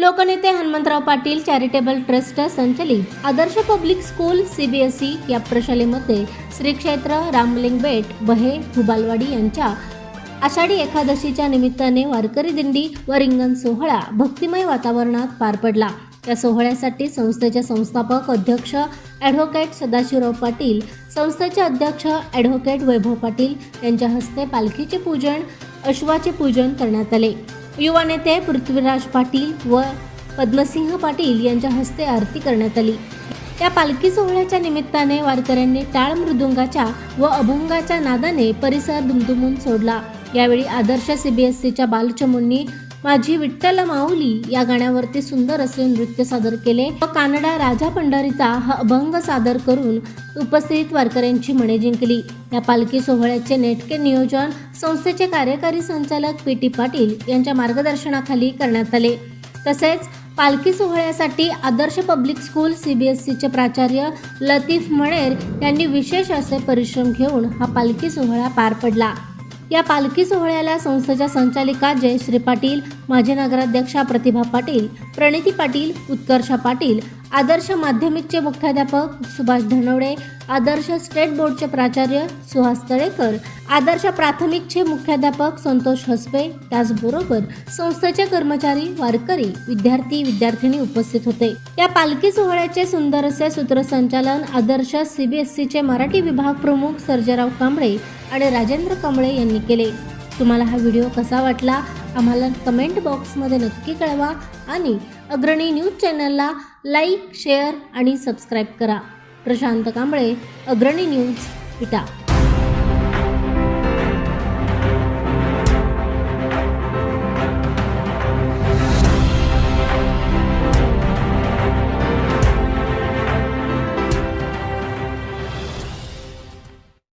लोकनेते Hanumantrao Patil charitable trust संचलित. आदर्श public school CBSE या प्रशालेमध्ये श्री क्षेत्र रामलिंग बेट बहे हुबालवाडी यांच्या आषाढी एकादशीच्या निमित्ताने वारकरी दिंडी व रिंगण सोहळा भक्तिमय वातावरणात पार पडला. या सोहळ्यासाठी संस्थेचे संस्थापक अध्यक्ष ॲडव्होकेट सदाशिवराव पाटील संस्थेचे अध्यक्ष ॲडव्होकेट वैभव पाटील यांच्या हस्ते पालखीचे पूजन अश्वाचे पूजन करण्यात आले. युवा नेते पृथ्वीराज पाटील व पद्मसिंह पाटील यांच्या हस्ते आरती करण्यात आली. या पालखी सोहळ्याच्या निमित्ताने वारकऱ्यांनी टाळ मृदुंगाच्या व अभंगाच्या नादाने परिसर दुमदुमून सोडला. यावेळी आदर्श सीबीएसईच्या बालचमूंनी माझी विठ्ठल माऊली या गाण्यावरती सुंदर असे नृत्य सादर केले. व कानडा राजा पंढरीचा हा अभंग सादर करून उपस्थित वारकऱ्यांची मने जिंकली. या पालखी सोहळ्याचे नेटके नियोजन संस्थेचे कार्यकारी संचालक पी टी पाटील यांच्या मार्गदर्शनाखाली करण्यात आले. तसेच पालखी सोहळ्यासाठी आदर्श public school C B S सीचे प्राचार्य लतीफ मणेर यांनी विशेष असे परिश्रम घेऊन हा पालखी सोहळा पार पडला. या पालखी सोहळ्याला संस्थेच्या संचालिका जयश्री पाटील माजी नगराध्यक्षा प्रतिभा पाटील प्रणिती पाटील उत्कर्षा पाटील आदर्श माध्यमिकचे मुख्याध्यापक सुभाष धनवडे आदर्श स्टेट बोर्डचे प्राचार्य सुहास तळेकर आदर्श प्राथमिकचे मुख्याध्यापक संतोष हसपे त्याचबरोबर संस्थेचे कर्मचारी वारकरी विद्यार्थी विद्यार्थिनी उपस्थित होते. या पालखी सोहळ्याचे सुंदर असे सूत्रसंचालन आदर्श सीबीएसईचे मराठी विभाग प्रमुख सर्जेराव कांबळे आणि राजेंद्र कांबळे यांनी केले. तुम्हाला हा व्हिडिओ कसा वाटला? आम्हाला कमेंट बॉक्समध्ये नक्की कळवा आणि अग्रणी न्यूज चॅनलला लाईक शेअर आणि सबस्क्राईब करा. प्रशांत कांबळे अग्रणी न्यूज इटा.